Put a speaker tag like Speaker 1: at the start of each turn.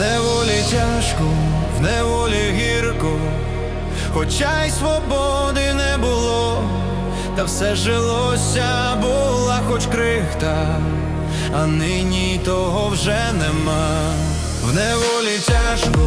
Speaker 1: неволі тяжко, в неволі гірко, хоча й свободи не було, та все жилося, була хоч крихта, а нині того вже нема, в неволі тяжко.